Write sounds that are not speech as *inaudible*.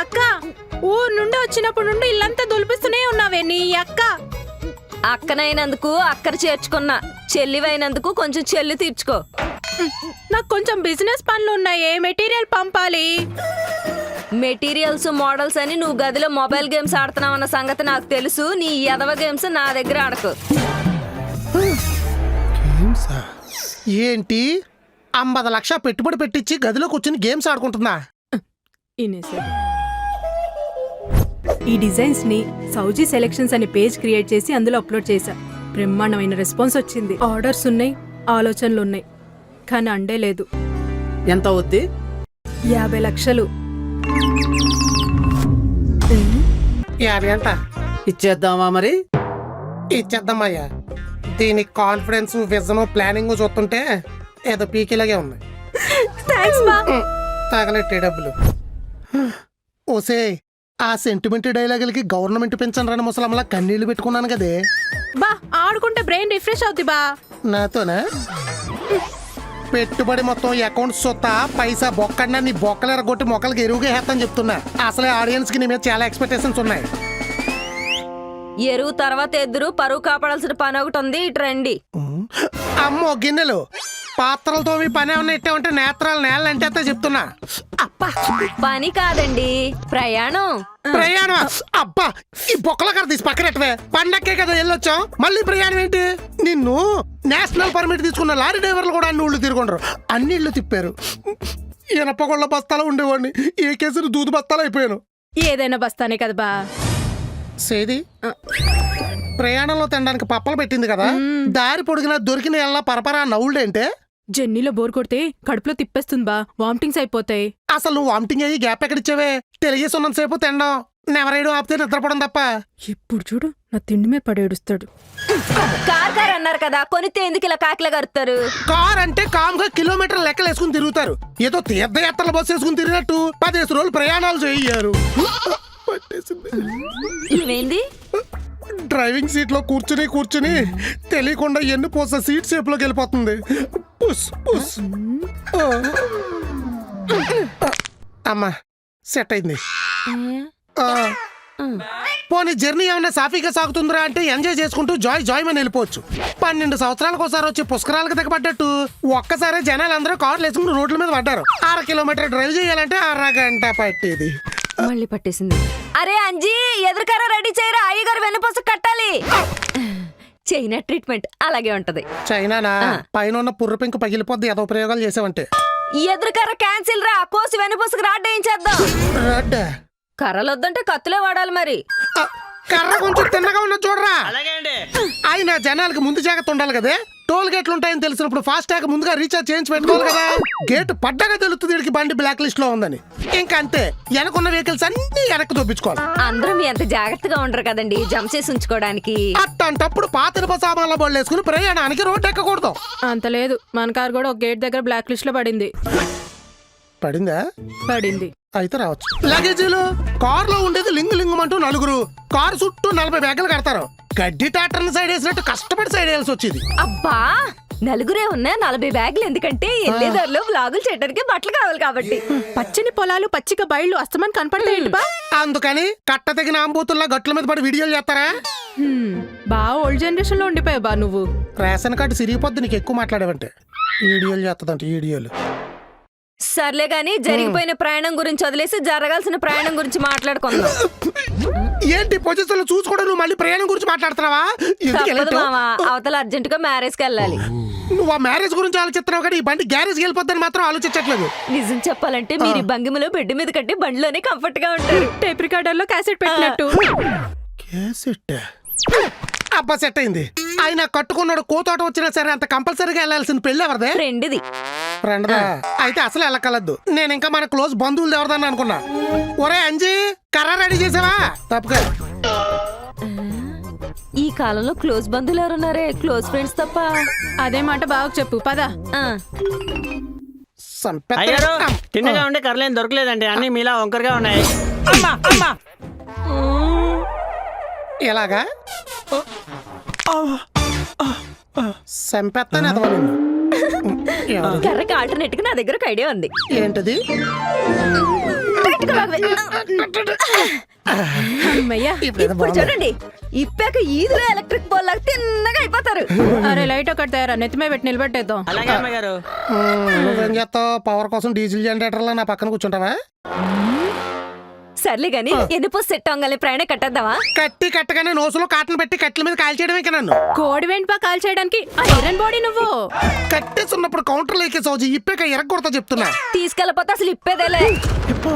అక్క ఊరు నుండి వచ్చినప్పుడు నుండి ఇల్లంతా దులిపిస్తూనే ఉన్నావే నీ అక్క. అక్కనైనందుకు అక్కర చేర్చుకున్నా చెల్లివైనందుకు కొంచెం చెల్లి తీర్చుకో. నాకు కొంచెం బిజినెస్ పనులు ఉన్నాయే మెటీరియల్ పంపాలి. మెటీరియల్స్ మోడల్స్ అని నువ్వు గదిలో మొబైల్ గేమ్స్ ఆడుతున్నావన్న సంగతి నాకు తెలుసు నీ ఎదవ గేమ్స్ నా దగ్గర ఆడకు. గేమ్సా? ఏంటి? అంబద లక్ష పెట్టుబడి పెట్టించి గదిలో కూర్చుని గేమ్స్ ఆడుకుంటుందా ఇనేసాడు. ఈ డిజైన్స్ని సౌజీ సెలెక్షన్స్ అనే పేజ్ క్రియేట్ చేసి అందులో అప్లోడ్ చేశా. బ్రహ్మాండమైన రెస్పాన్స్ వచ్చింది. ఆర్డర్స్ ఉన్నాయి ఆలోచనలు ఉన్నాయి కానీ అండే లేదు. ఎంత అవుద్ది? యాభై లక్షలు. యాభై అంట. ఇచ్చేద్దామా మరి? ఇచ్చేద్దామయ్యా దీని కాన్ఫిడెన్స్ విజన్ ప్లానింగ్ చూస్తుంటే ఏదో పీకిలాగే ఉంది. తగలెట్టే డబ్బులు. *gasps* ఓసే ఆ సెంటిమెంట్ డైలాగులకి గవర్నమెంట్ పెంచను రాని ముసలమ్మలా కన్నీళ్ళు పెట్టుకున్నాను కదే. బా ఆడుకుంటే బ్రెయిన్ రిఫ్రెష్ అవుద్ది బా. నాతోనా? పెట్టుబడి మొత్తం అకౌంట్ సొత్త పైసా బొక్కడినా నీ బొక్కలు ఎరగొట్టి మొక్కలకి ఎరువుగా వేస్తాను చెప్తున్నా. అసలే ఆడియన్స్కి నీ మీద చాలా ఎక్స్పెక్టేషన్స్ ఉన్నాయి. ఎరువు తర్వాత ఎదురు పరువు కాపాడాల్సిన పని ఒకటి ఉంది ఇటు రండి. అమ్మో గిన్నెలు! పాత్రలతో మీ పని ఏమన్నా ఇట్టామంటే నేత్రాలు నేల అంటే చెప్తున్నా. అబ్బా పని కాదండి. ప్రయాణం. ప్రయాణం అబ్బా ఈ బొక్కల కర తీసి పక్కనెట్టవే పండక్కే కదా వెళ్ళొచ్చాం. మళ్ళీ ప్రయాణం ఏంటి? నిన్ను నేషనల్ పర్మిట్ తీసుకున్న లారీ డ్రైవర్లు కూడా అన్ని ఊళ్ళు తిరుగుండ్రు. అన్ని ఇళ్ళు తిప్పారు. ఇనపగొళ్ళ బస్తాలో ఉండేవాడిని. ఏ కేసులు దూదు బస్తాలు అయిపోయాను. ఏదైనా బస్తానే కదా బా. సేది? ప్రయాణంలో తినడానికి పప్పలు పెట్టింది కదా. దారి పొడిగిన దొరికిన ఎల్లా పరపరా నవ్వుడేంటే జర్నీలో బోర్ కొడితే కడుపులో తిప్పేస్తుంది బా. వామిటింగ్స్ అయిపోతాయి. అసలు నువ్వు వామిటింగ్ అయ్యి గ్యాప్ ఎక్కడిచ్చావే? తెలియసి ఉన్నంతసేపు తినడం నెవరైడు ఆపితే నిద్రపోవడం తప్ప. ఇప్పుడు చూడు నా తిండి మీద పడేడుస్తాడు కార్ కార్ అన్నారు కదా కొనితే ఎందుకు ఇలా కాకిలా కరుతారు కార్ అంటే కామ్గా కిలోమీటర్ లెక్కలు వేసుకుని తిరుగుతారు. ఏదో తీర్థయాత్రల బస్సు వేసుకుని తిరిగినట్టు పదిహేను రోజులు ప్రయాణాలు చేయరు పట్టేసింది. ఇవేంది డ్రైవింగ్ సీట్లో కూర్చుని కూర్చుని తెలియకుండా ఎన్ని పోస సీట్ షేప్లోకి వెళ్ళిపోతుంది. పుస్ పుస్ ఆ. అమ్మా సెట్ అయింది. పోనీ జర్నీ ఏమైనా సాఫీగా సాగుతుందిరా అంటే ఎంజాయ్ చేసుకుంటూ జాయ్ జాయ్ అని వెళ్ళిపోవచ్చు. పన్నెండు సంవత్సరాలకు ఒకసారి వచ్చి పుష్కరాలకు దిగబడ్డట్టు. ఒక్కసారి జనాలు అందరూ కార్లు వేసుకుని రోడ్ల మీద పడ్డారు. అర కిలోమీటర్ డ్రైవ్ చేయాలంటే అరగంట పట్టేది. మళ్ళీ పట్టేసింది. అరే అంజీ ఎదురుకార రెడీ చేయరా? అయ్యగారు వెన్నుపూస కట్టాలి. చైనా ట్రీట్మెంట్ అలాగే ఉంటది. చైనానా? పైన ఉన్న పుర్ర పెంకు పగిలిపోద్ది ఏదో ప్రయోగాలు చేసావంటే. ఎదురుకర్ర క్యాన్సిల్ రా కోసి వెన్నుపూసకు రాడ్డేయించేద్దాం రెడ్ కర్రలు వద్దంటే కత్తులే వాడాలి మరి. కర్ర కొంచెం తిన్నగా ఉన్న చూడరా. ఆయన జనాలకి ముందు జాగ్రత్త ఉండాలి కదే. టోల్ గేట్లు ఉంటాయని తెలిసినప్పుడు ఫాస్ట్ ట్యాగ్ ముందుగా రీఛార్జ్ చేయించి పెట్టుకోవాలి కదా. గేట్ పడ్డాక తెలుస్తుంది వీడికి బండి బ్లాక్ లిస్ట్లో ఉందని. ఇంకా అంతే వెనకున్న వెహికల్స్ అన్ని వెనక్కి దొప్పించుకోవాలి అందరం ఎంత జాగ్రత్తగా ఉండరు కదండి జంప్ చేసి ఉంచుకోవడానికి. అట్టంటప్పుడు పాత ఇనుప సామాన్ల బళ్ళు వేసుకుని ప్రయాణానికి రోడ్డు ఎక్కకూడదు. అంత లేదు మన కార్ కూడా ఒక గేట్ దగ్గర బ్లాక్ లిస్ట్లో పడింది. పడిందా? పడింది. అయితే రావచ్చు. లగేజీలు? కార్లో ఉండేది లింగు లింగమంటూ నలుగురు. కారు చుట్టూ నలభై బ్యాగులు కడతారు. గడ్డి టాటర్ని సైడ్ వేసినట్టు కష్టపడి సైడ్ వేయాల్సి వచ్చేది. అబ్బా! నలుగురే ఉన్నా నలభై బ్యాగులు ఎందుకంటే వెళ్ళేదారిలో బ్లాగులు చేయడానికి బట్టలు కావాలి కాబట్టి. పచ్చని పొలాలు పచ్చిక బయళ్ళు అస్తమాన్ కనపడతాయి బా? అందుకని కట్ట తెగిన ఆంబూతుల్లా గట్ల మీద పడి వీడియోలు చేస్తారా? హ్మ్, బాగా ఓల్డ్ జనరేషన్లో ఉండిపోయావు బా నువ్వు. రేషన్ కార్డు సిరిగిపోద్ది నీకు ఎక్కువ మాట్లాడేవంటే. వీడియోలు చేస్తుందంట వీడియోలు. సర్లే గాని జరిగిపోయిన ప్రయాణం గురించి వదిలేసి జరగాల్సిన ప్రయాణం గురించి మాట్లాడుకుందాం. ఏంటి పొజిషన్ చూసుకోవడం నువ్వు మళ్ళీ ప్రయాణం గురించి మాట్లాడుతున్నావా? ఎందుకు తప్పదు వెళ్ళటం? మావా అవతల అర్జెంట్గా మ్యారేజ్కి వెళ్ళాలి. నువ్వు ఆ మ్యారేజ్ గురించి ఆలోచిస్తున్నావు కానీ ఈ బండి గ్యారేజ్కి వెళ్ళిపోద్దని మాత్రం ఆలోచించట్లేదు. నిజం చెప్పాలంటే మీరు ఈ భంగిమలో బెడ్ మీద కట్టి బండిలోనే కంఫర్ట్గా ఉంటారు. టేప్ రికార్డర్లో క్యాసెట్ పెట్టినట్టు క్యాసెట్ అబ్బా సెట్ అయింది. ఆయన కట్టుకున్నాడు కోతోట వచ్చినా సరే అంత కంపల్సరీగా వెళ్ళాల్సిన పెళ్ళి ఎవరిదే? ఫ్రెండ్ది. ఫ్రెండ్దా? అయితే అసలు వెళ్ళకలద్దు నేను ఇంకా మన క్లోజ్ బంధువులు ఎవరిదని అనుకున్నా. ఒరే అంజీ కర్ర రెడీ చేసావా? తప్పగా. ఈ కాలంలో క్లోజ్ బంధువులు ఎవరున్నారే? క్లోజ్ ఫ్రెండ్స్ తప్ప. అదే మాట బాగా చెప్పు పద. అయ్యారు తిన్నగా ఉండే కర్రలేం దొరకలేదండి. అన్ని మీలా వంకరగా ఉన్నాయి. అమ్మా అమ్మా. ఎలాగా? సంపెత్తని అదవా నిన్ను? ఎవరు? కర్రకి ఆల్టర్నేట్గా నా దగ్గర ఒక ఐడియా ఉంది. ఏంటది? అమ్మయ్యా ఇప్పుడు. చూడండి ఇప్పాక ఈదులో ఎలక్ట్రిక్ బాల్ లాగా తిన్నగా అయిపోతారు. అరే లైట్ ఒకటి తయారా? నెత్తిమే పెట్టి నిలబెట్టేద్దాం. అలాగే అమ్మగారు. మ్మ్, నువ్వేం చేస్తావు? పవర్ కోసం డీజిల్ జనరేటర్లో నా పక్కన కూర్చుంటావా? సర్లే గాని ఎన్ని పోస్ట్ సెట్ అవ్వగానే ప్రయాణ కట్టేద్దామా? కట్టి కట్టగానే నోసులో కాటన్ పెట్టి కట్టెల మీద కాల్చేయడమే ఇక నన్ను. కోడి వెంట కాల్ చేయడానికి ఐరన్ బాడీ నువ్వు. కట్టేస్తున్నప్పుడు కౌంటర్ లేకే సౌజీ ఇప్పేక ఎరగొడతా చెప్తున్నా. తీసుకెళ్ళపోతే అసలు ఇప్పేదేలే. ఇప్పు.